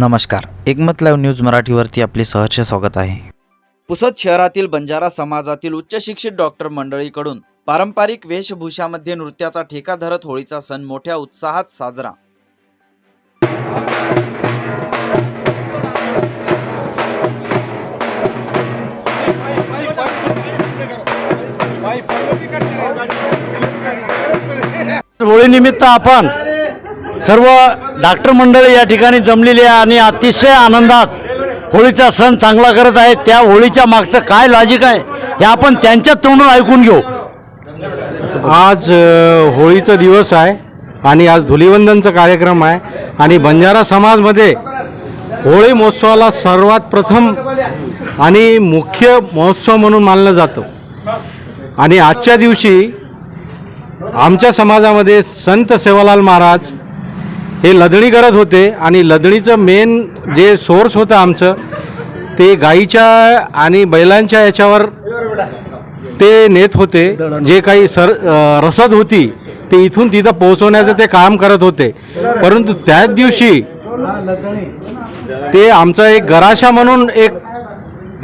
नमस्कार. एकमत live news मराठीवरती आपले सहर्ष स्वागत आहे. पुसद शहरातील बंजारा समाजातील उच्च शिक्षित डॉक्टर मंडळीकडून पारंपरिक वेशभूषामध्ये नृत्याचा ठेका धरत होळीचा सण मोठ्या उत्साहात साजरा. होळीनिमित्त आपण सर्व डॉक्टर मंडळी या ठिकाणी जमलेली आहे आणि अतिशय आनंदात होळीचा सण चांगला करत आहे त्या होळीच्या मागचं काय लॉजिक आहे हे आपण त्यांच्याच तोंडून ऐकून घेऊ. आज होळीचा दिवस आहे आणि आज धुलिवंदनचा कार्यक्रम आहे आणि बंजारा समाजमध्ये होळी महोत्सवाला सर्वात प्रथम आणि मुख्य महोत्सव म्हणून मानलं जातं. आणि आजच्या दिवशी आमच्या समाजामध्ये संत सेवालाल महाराज हे लदणी करत होते आणि लदणीचं मेन जे सोर्स होतं आमचं ते गाईच्या आणि बैलांच्या याच्यावर ते नेत होते. जे काही सर रसद होती ते इथून तिथं पोहोचवण्याचं ते काम करत होते. परंतु त्याच दिवशी ते आमचा एक गराशा म्हणून एक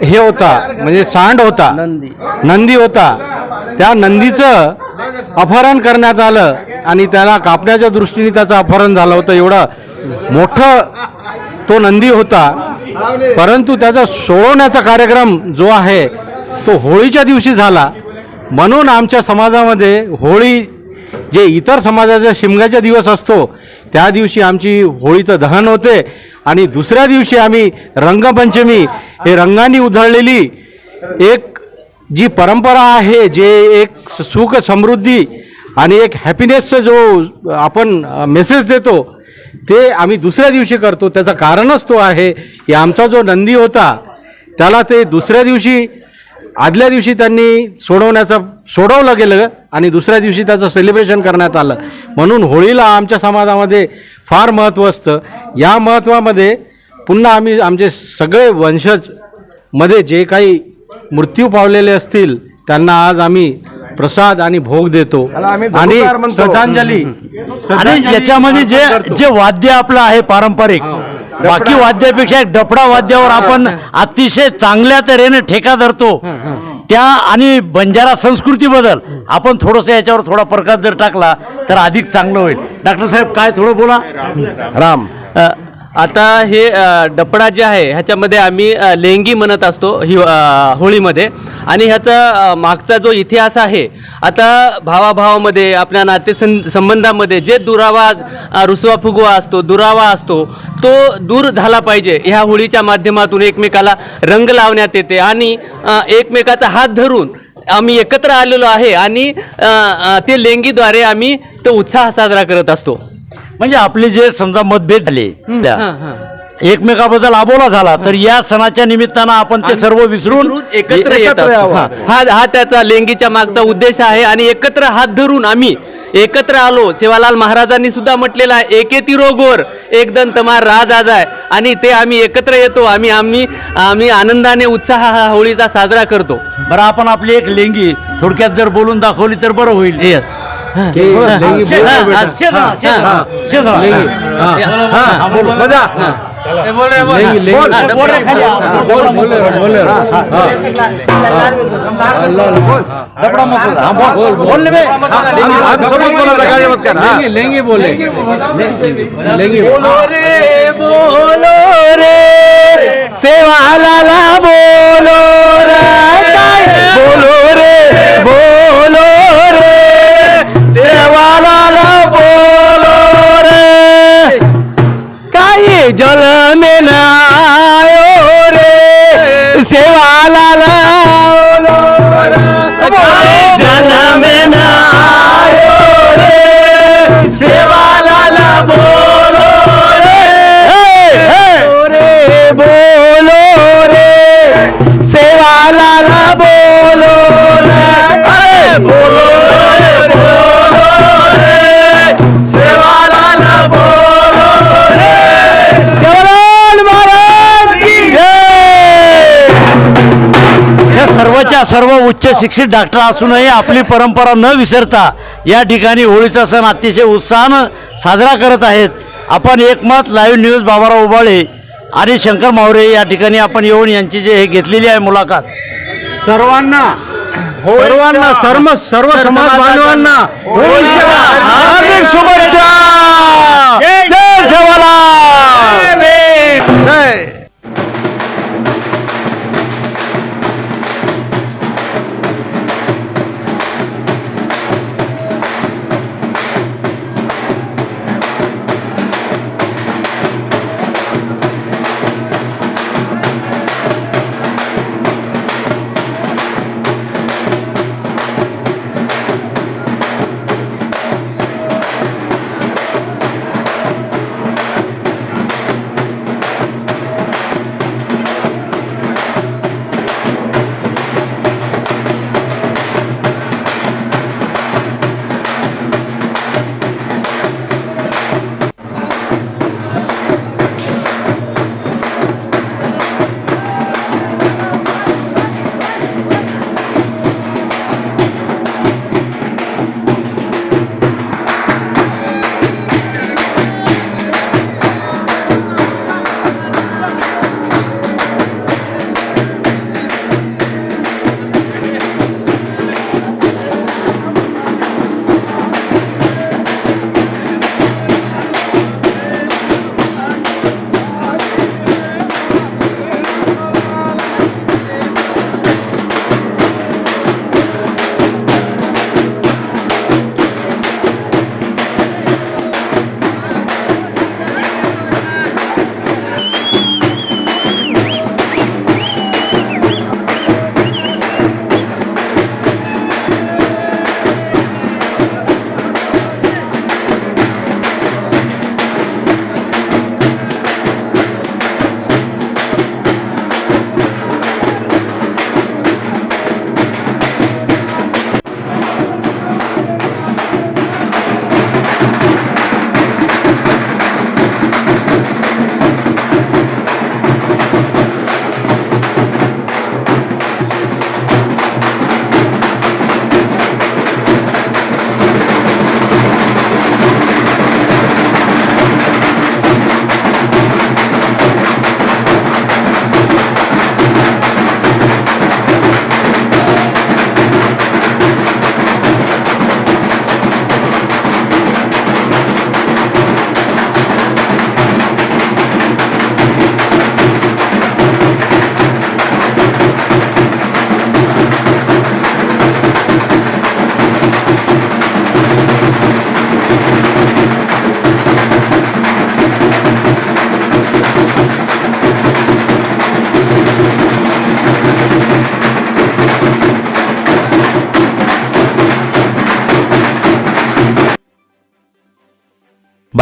हे होता म्हणजे सांड होता. नंदी होता. त्या नंदीचं अपहरण करण्यात आलं आणि त्याला कापण्याच्या दृष्टीने त्याचं अपहरण झालं होतं. एवढं मोठं तो नंदी होता. परंतु त्याचा सोडवण्याचा कार्यक्रम जो आहे तो होळीच्या दिवशी झाला. म्हणून आमच्या समाजामध्ये होळी जे इतर समाजाचा शिमग्याचा दिवस असतो त्या दिवशी आमची होळीचं दहन होते. आणि दुसऱ्या दिवशी आम्ही रंगपंचमी हे रंगाने उधळलेली एक जी परंपरा आहे जे एक सुख समृद्धी आणि एक हॅपीनेसचं जो आपण मेसेज देतो ते आम्ही दुसऱ्या दिवशी करतो. त्याचं कारणच तो आहे की आमचा जो नंदी होता त्याला ते दुसऱ्या दिवशी आदल्या दिवशी त्यांनी सोडवण्याचं सोडवलं गेलं आणि दुसऱ्या दिवशी त्याचं सेलिब्रेशन करण्यात आलं. म्हणून होळीला आमच्या समाजामध्ये फार महत्त्व असतं. या महत्त्वामध्ये पुन्हा आम्ही आमचे सगळे वंशजमध्ये जे काही मृत्यू पावलेले असतील त्यांना आज आम्ही प्रसाद आणि भोग देतो. आणि श्रद्धांजली. आणि याच्यामध्ये जे जे वाद्य आपलं आहे पारंपरिक बाकी वाद्यापेक्षा एक डफडा वाद्यावर आपण अतिशय चांगल्या तऱ्हेने ठेका धरतो. त्या आणि बंजारा संस्कृती बदल आपण थोडंसं याच्यावर थोडा प्रकाश जर टाकला तर अधिक चांगलं होईल. डॉक्टर साहेब काय थोडं बोला? राम. आता हे डपडा जे आहे ह्याच्यामध्ये आम्ही लेंगी म्हणत असतो हि होळीमध्ये. आणि ह्याचा मागचा जो इतिहास आहे आता भावाभावामध्ये आपल्या नातेसं संबंधामध्ये जे दुरावा रुसवा फुगवा असतो दुरावा असतो तो दूर झाला पाहिजे. ह्या होळीच्या माध्यमातून एकमेकाला रंग लावण्यात येते आणि एकमेकाचा हात धरून आम्ही एकत्र आलेलो आहे आणि ते लेंगीद्वारे आम्ही तो उत्साह साजरा करत असतो. म्हणजे आपले जे समजा मतभेद झाले त्या हां, हां. एकमेकाबद्दल अबोला झाला तर या सणाच्या निमित्तानं आपण ते सर्व विसरून एकत्र येतात हा हा त्याचा लेंगीच्या मागचा उद्देश आहे आणि एकत्र हात धरून आम्ही एकत्र आलो. सेवालाल महाराजांनी सुद्धा म्हटलेलं आहे एकेती रोगोर एकदम तमार राज आज आहे. आणि ते आम्ही एकत्र येतो आम्ही आम्ही आम्ही आनंदाने उत्साह हा होळीचा साजरा करतो. बरं आपण आपली एक लेंगी थोडक्यात जर बोलून दाखवली तर बरं होईल. येस लेंगे बोले लेंगे. रे बोलो. रे सेवाला बोलो रे. उच्च शिक्षित डॉक्टर असूनही आपली परंपरा न विसरता या ठिकाणी होळीचा सण अतिशय उत्साहानं साजरा करत आहेत. आपण एकमत लाईव्ह न्यूज बाबाराव उबाळे आणि शंकर मावरे या ठिकाणी आपण येऊन यांची जे हे घेतलेली आहे मुलाखत. सर्वांना सर्वांना सर्व सर्व समाज बांधवांना